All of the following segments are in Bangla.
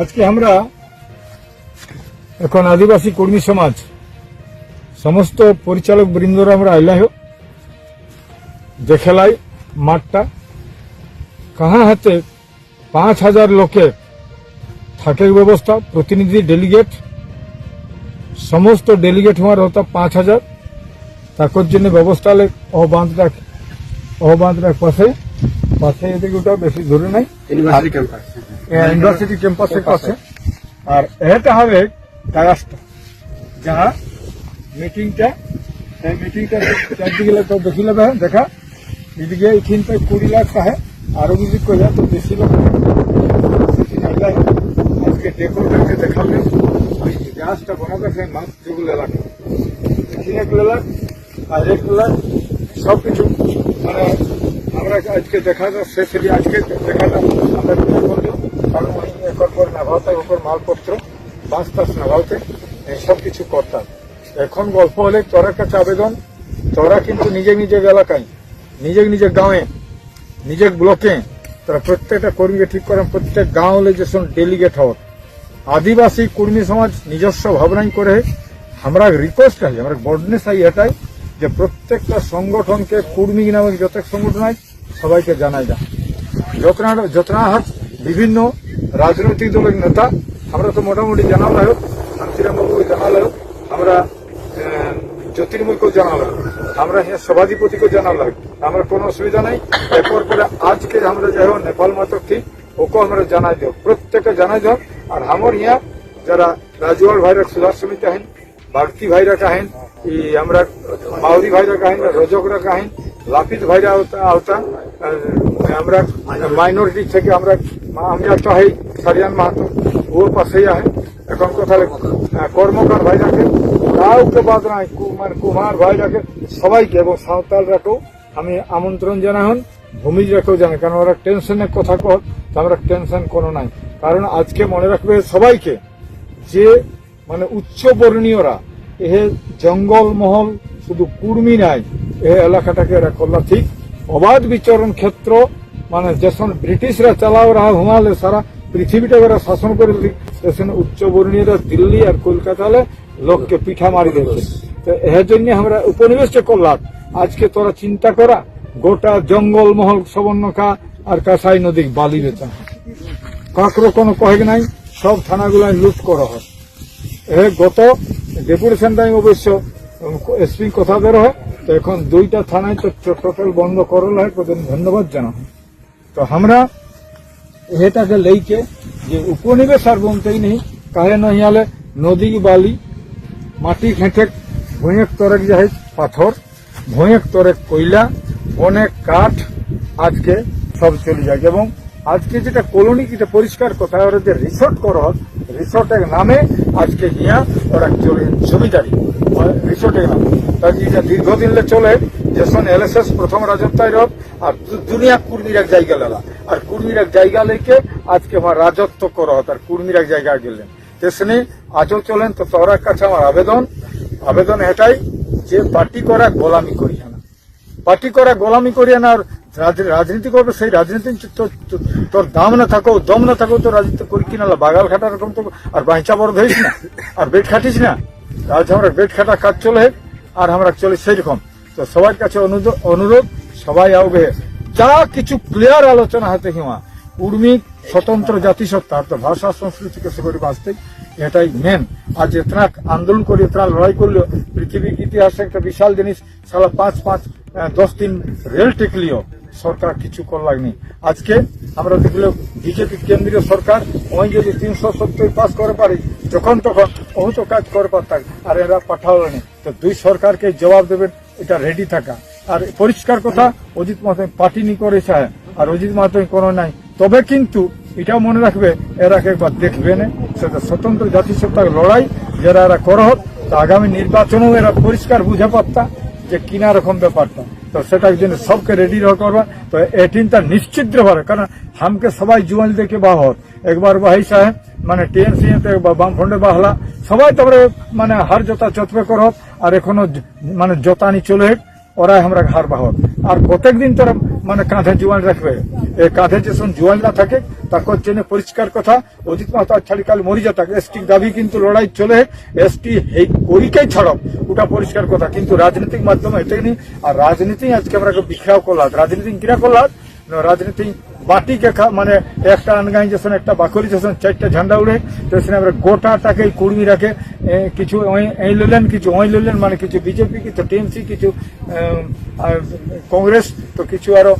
আজকে আমরা এখন আদিবাসী কর্মী সমাজ, সমস্ত পরিচালক বৃন্দরা আমরা আইলাই হোক দেখেলাই মাঠটা, কাহা হাতে পাঁচ হাজার লোকের থাকের ব্যবস্থা, প্রতিনিধি ডেলিগেট সমস্ত ডেলিগেট হওয়ার হতো পাঁচ হাজার, তাকর জন্য ব্যবস্থা লেখ অবাঁধটা অবাঁধটার পাশে পাশে এদিকে ওটা বেশি দূরে নাই। ইউনিভার্সিটি ক্যাম্পাস ইউনিভার্সিটি ক্যাম্পাসের কাছে আর এটা হবে কাগাজটা যাহা মিটিংটা সেই মিটিংটা চারদিকে লোক দেখি নেবে দেখা। এদিকে এখানটা কুড়ি লাখ চাহে আরও যদি কইলা তো বেশি লোক লাগে। আজকে ডেকোরেটরকে দেখাবে ওই গাছটা বানাবে সেই মাছ যেগুলো লাগে। তিন এক লাখ আর এক লাখ সব কিছু মানে আমরা আজকে দেখা যাচ্ছে সেটি আজকে দেখা আমরা কারণ ওই নাভাতে ওপর মালপত্র বাস টাস নাভাতে সব কিছু করতাম এখন গল্প হলে তোর কাছে আবেদন তোরা কিন্তু নিজের নিজের এলাকায় নিজে নিজের গাঁয়ে নিজের ব্লকে, তারা প্রত্যেকটা কর্মীকে ঠিক করেন প্রত্যেক গাঁও হলে যে ডেলিগেট হওয়ার। আদিবাসী কর্মী সমাজ নিজস্ব ভাবনাই করে, আমরা রিকোয়েস্ট আছে আমরা বর্ডনে চাই এটাই, যে প্রত্যেকটা সংগঠনকে কর্মী নামক যত সংগঠন আছে, সবাইকে জানাই যা যতনা যতনাহাট বিভিন্ন রাজনৈতিক দলের নেতা, আমরা তো মোটামুটি জানালাম শান্তিরামবাবুকে জানালাম আমরা জ্যোতির্ময়কেও জানালাম আমরা হ্যাঁ সভাধিপতিকেও জানালাম আমরা কোনো অসুবিধা নাই। এরপর পরে আজকে আমরা যাই হোক, নেপাল মাতক ঠিক ওকে আমরা জানাই দেব। প্রত্যেকে জানাই দেব। আর আমার ইয়া, যারা রাজওয়াল ভাইরা, সুধার সমিতি আহেন বাগতি ভাইরা কাহেন আমরা মাউরি ভাইরা কাহেন রজকরা কাহেন লাপিত ভাইরা আওতা আমরা মাইনরিটি থেকে আমরা আমরা চাই সারিয়ান মাহাতো ওর পাশেই আহে। এখন কথা আহ, কর্মকার ভাইরাকে কাউকে বাদ নাই কুমার কুমার ভাইরাকে সবাইকে এবং সাঁওতালরাকেও আমি আমন্ত্রণ জানাহন ভূমিজরাকেও জানাই। কারণ ওরা টেনশনের কথা তো আমরা টেনশন কোনো নাই। কারণ আজকে মনে রাখবে সবাইকে যে মানে উচ্চ বর্ণীয়রা এ জঙ্গল মহল শুধু কুর্মি নাই এ এলাকাটাকে এরা করলা ঠিক অবাধ বিচরণ ক্ষেত্র মানে যেসন ব্রিটিশরা চালাও রাহা হুমালে সারা পৃথিবীটা এরা শাসন করে সেখানে উচ্চ বর্ণীয়রা দিল্লি আর কলকাতালে লোককে পিঠা মারি দিয়েছে। তো এর জন্য আমরা উপনিবেশে করলাম আজকে তোরা চিন্তা করা, গোটা জঙ্গল মহল সবর্ণকা আর কাসাই নদী বালি বেচা। কাকরো কোনো কহেক নাই, সব থানাগুলাই লুট করা হয়। এ গত ডেপুটেশন টাইম অবশ্য এসপি কথা বের হয়, তো এখন দুইটা থানায় তো টোটাল বন্ধ করল হয় ধন্যবাদ জানা তো আমরা এটাকে লইকে যে উপনিবেশ আর বলতেই নেই, কাহে নহি আলে নদী বালি, মাটি খেঁটে ভুঁয়েক তরেক যাই পাথর ভুঁয়েক তরেক কয়লা, অনেক কাঠ আজকে সব চলে যায়। এবং আজকে যেটা কলোনি যেটা পরিষ্কার কথা, ওরা যে রিসোর্ট করা রিসোর্টের নামে আজকে গিয়া ওরা জমিদারি, রিসোর্টের নামে। তার যেটা দীর্ঘদিন চলে যেসন এলএসএস প্রথম রাজত্বায় রব, আর দুনিয়া কুর্মির এক জায়গা লেলা। আর কুর্মির এক জায়গা লেকে আজকে আমার রাজত্ব করা আর কুর্মির এক জায়গায় গেলেন। তেসনে আজও চলেন, তো তোরার কাছে আমার আবেদন। আবেদন এটাই যে পার্টি করা গোলামি করিয়া না। পার্টি করা গোলামি করিয়া না, আর রাজ- রাজনীতি করবে, সেই রাজনীতি তোর দাম না থাকো, দম না থাকো, তো রাজনীতি করি কিনা বাগাল খাটা রকম তো আর বাঁচা বড় ধরিস না, আর বেট খাটিস না? আজ আমরা বেট খাটা কাজ চলে, আর আমরা চলে সেই রকম তো সবার কাছে অনুরোধ- সবাই আউবে যা কিছু ক্লিয়ার আলোচনা হাতে হিমা। উর্মি স্বতন্ত্র জাতিসত্তা, অর্থাৎ ভাষা সংস্কৃতিকে সে করে বাঁচতে এটাই মেন আজ এতনা আন্দোলন করে এতনা লড়াই করল পৃথিবীর ইতিহাসে একটা বিশাল জিনিস, সালা পাঁচ পাঁচ দশ দিন রেল টেকলিও সরকার কিছু করলাগনি আজকে আমরা দেখল বিজেপি কেন্দ্রীয় সরকার ওই যদি তিনশো সত্তর পাস করে পারি যখন তখন বহুত কাজ করে পারতাম আর এরা পাঠালেনি তো দুই সরকারকে জবাব দেবেন এটা রেডি থাকা। আর পরিষ্কার কথা, অজিত মাহাতো পার্টি নি করেছে আর অজিত মাহাতো কোনো নাই। তবে কিন্তু এটাও মনে রাখবে, এরা একবার দেখবে না। সেটা স্বতন্ত্র জাতিসত্তার লড়াই, যারা এরা করা হোক, তা আগামী নির্বাচনেও এরা পরিষ্কার বুঝে পারতা যে কিনা রকম ব্যাপারটা। তো সেটার জন্য সবকে রেডি করবা। তো এটিনটা নিশ্চিত ভাবে কারণ হামকে সবাই জুয়াল দেখে বাহর। একবার বাহাই সাহেব মানে টিএমসি বামফ্রন্টে বাহলা সবাই তারপরে মানে হার জোতা চতবে করত আর এখনও মানে মানে জোতানি চলে ওরাই আমরা হার বাহর। আর প্রত্যেক দিন তোরা মানে কাঁধে জোয়াল রাখবে। এই কাঁধে যে জোয়াল না থাকে তার জন্য পরিষ্কার কথা, অধিক মাতা ছাড়ি কাল মরি যা থাকে এসটি দাবি কিন্তু লড়াই চলে। এসটি এই করিকেই ছাড়ব ওটা পরিষ্কার কথা। কিন্তু রাজনৈতিক মাধ্যমে এটাই নেই। আর রাজনীতি আজকে আমরা বিখরাও করলাম। রাজনীতি কিরা করলাম? রাজনীতি বাটিকে মানে একটা আনগাই যখন একটা বাকরি যখন চারটা ঝান্ডা উড়ে তখন আমরা গোটাটাকে রাখে কিছু এই লইলেন, কিছু ওই লইলেন মানে কিছু বিজেপি, কিছু টিএমসি, কিছু কংগ্রেস, তো কিছু আরও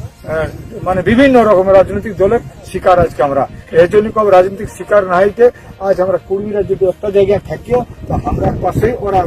মানে বিভিন্ন রকমের রাজনৈতিক দলের শিকার আজকে আমরা। এই জন্য কব রাজনৈতিক শিকার না হইতে আজ আমরা কুড়মিরা যদি একটা জায়গায় থাকিও, তো আমরা পাশে ওরা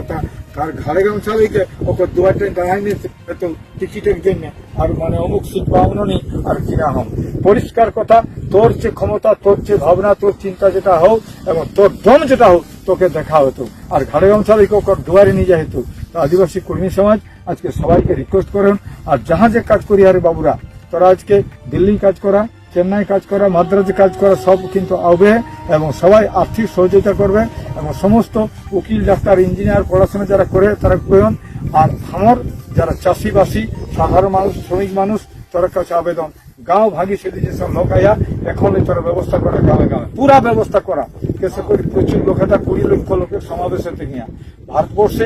তার ঘরে গামছা লইকে ওকে দুয়ারটা দাঁড়াই নিয়ে তো টিকিটের জন্য। আর মানে অমুক সিট পাওনো নেই, আর কিনা হম পরিষ্কার কথা, তোর যে ক্ষমতা, তোর যে ভাবনা, তোর চিন্তা যেটা হোক, এবং তোর দম যেটা হোক, তোকে দেখা হতো। আর ঘরে গামছা লইকে ওকে দুয়ারে নিয়ে যায় হতো। তো আদিবাসী কর্মী সমাজ, আজকে সবাইকে রিকোয়েস্ট করেন, আর যাহা যে কাজ করি আরে বাবুরা, তোরা আজকে দিল্লি কাজ করা চেন্নাই কাজ করা, মাদ্রাজে কাজ করা সব কিন্তু আবে এবং সবাই আর্থিক সহযোগিতা করবে এবং সমস্ত উকিল, ডাক্তার, ইঞ্জিনিয়ার পড়াশোনা যারা করে তারা করেন। আর আমার যারা চাষিবাসী, সাধারণ মানুষ, শ্রমিক মানুষ, তার কাছে আবেদন। গাঁও ভাগি সেটি যেসব লোক আয়া এখন তারা ব্যবস্থা করা গাঁয়ে গাঁয়ে পুরা ব্যবস্থা করা। কেসে করে প্রচুর লোক এটা কুড়ি লক্ষ লোকের সমাবেশ নিয়ে। ভারতবর্ষে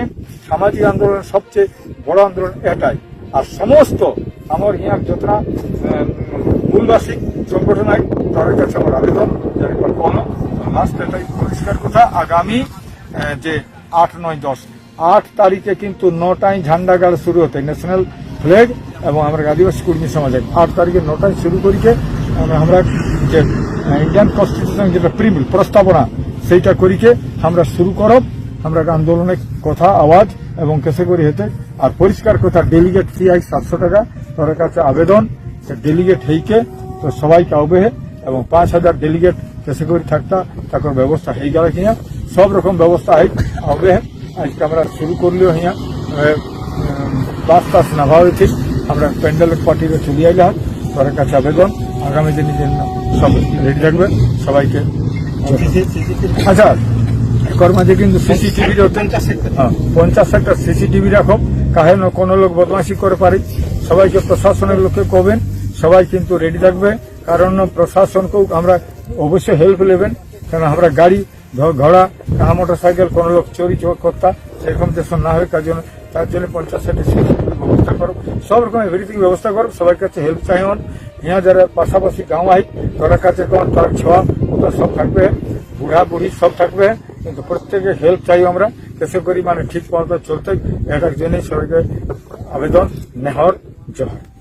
সামাজিক আন্দোলনের সবচেয়ে বড় আন্দোলন এটাই। আর সমস্ত আমার ইয়ার যতটা মূলবাসী সংগঠন তাদের কাছে আমার আবেদন একবার কোনো লাস্ট এটাই পরিষ্কার কথা। আগামী যে আট, নয়, দশ, আট তারিখে কিন্তু নটায় ঝান্ডা গাড় শুরু হতে ন্যাশনাল ফ্ল্যাগ এবং আমরা আদিবাসী কর্মী সমাজে। আট তারিখে নটায় শুরু করিকে আমরা- যে ইন্ডিয়ান কনস্টিটিউশন যেটা প্রিমিল প্রস্তাবনা, সেইটা করিকে আমরা শুরু করব, আমরা আন্দোলনের কথা, আওয়াজ এবং কেসে করি হেতে, আর পরিষ্কার কথা ডেলিগেট ফি আই সাতশো টাকা তোর কাছে আবেদন ডেলিগেট হইকে তো সবাইকে আবেহে এবং পাঁচ হাজার ডেলিগেট কেসে করে থাকতা তাকে ব্যবস্থা হয়ে গেল কিনা? সব রকম ব্যবস্থা হয় আবেহে আজকে আমরা শুরু করলেও হিয়া। বাস টাস না ভাবেছি আমরা প্যান্ডেল পার্টিতে চলে আইলে হাত তোর কাছে আবেদন। আগামী দিনের জন্য সব রেডি রাখবে সবাইকে আচ্ছা এর মাঝে কিন্তু সিসিটিভি পঞ্চাশ একটা সিসিটিভি রাখো। কাহে কোনো লোক বদমাশি করে পারে। সবাইকে প্রশাসনের লোককে কবেন। সবাই কিন্তু রেডি থাকবে। কারণ প্রশাসনকেও আমরা অবশ্যই হেল্প নেবেন। কারণ আমরা গাড়ি ঘোড়া কাহা মোটর সাইকেল কোনো লোক চুরি করতা, সেরকম যেসব না হয়, তার জন্য তার জন্য পঞ্চাশ সিসিটিভি ব্যবস্থা করো। সব রকম এভরিথিং ব্যবস্থা করো। সবার কাছে হেল্প চাই হন ইয়া যারা পাশাপাশি গাঁও আই, তার কাছে তোমার তার ছোঁয়া, ওটা সব থাকবে। বুড়া, বুড়ি সব থাকবে। কিন্তু প্রত্যেকে হেল্প চাই আমরা। কেসে করি মানে ঠিক মতো চলতে এটার জন্যই সবাইকে আবেদন, নেহর, জোহার।